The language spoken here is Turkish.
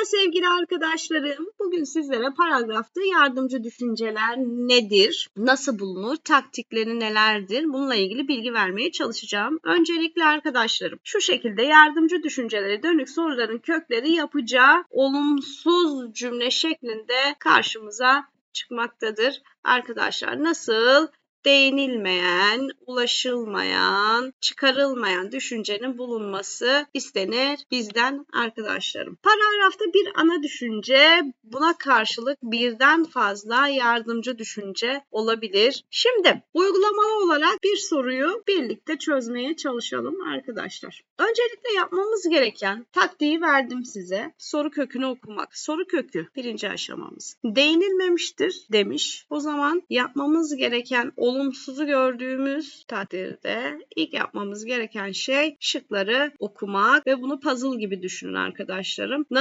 Merhaba sevgili arkadaşlarım. Bugün sizlere paragrafta yardımcı düşünceler nedir? Nasıl bulunur? Taktikleri nelerdir? Bununla ilgili bilgi vermeye çalışacağım. Öncelikle arkadaşlarım şu şekilde yardımcı düşüncelere dönük soruların kökleri yapacağı olumsuz cümle şeklinde karşımıza çıkmaktadır. Arkadaşlar nasıl değinilmeyen, ulaşılmayan, çıkarılmayan düşüncenin bulunması istenir bizden arkadaşlarım. Paragrafta bir ana düşünce, buna karşılık birden fazla yardımcı düşünce olabilir. Şimdi uygulamalı olarak bir soruyu birlikte çözmeye çalışalım arkadaşlar. Öncelikle yapmamız gereken taktiği verdim size. Soru kökünü okumak. Soru kökü birinci aşamamız. Değinilmemiştir demiş. O zaman yapmamız gereken olumsuzu gördüğümüz takdirde ilk yapmamız gereken şey şıkları okumak ve bunu puzzle gibi düşünün arkadaşlarım. Nasıl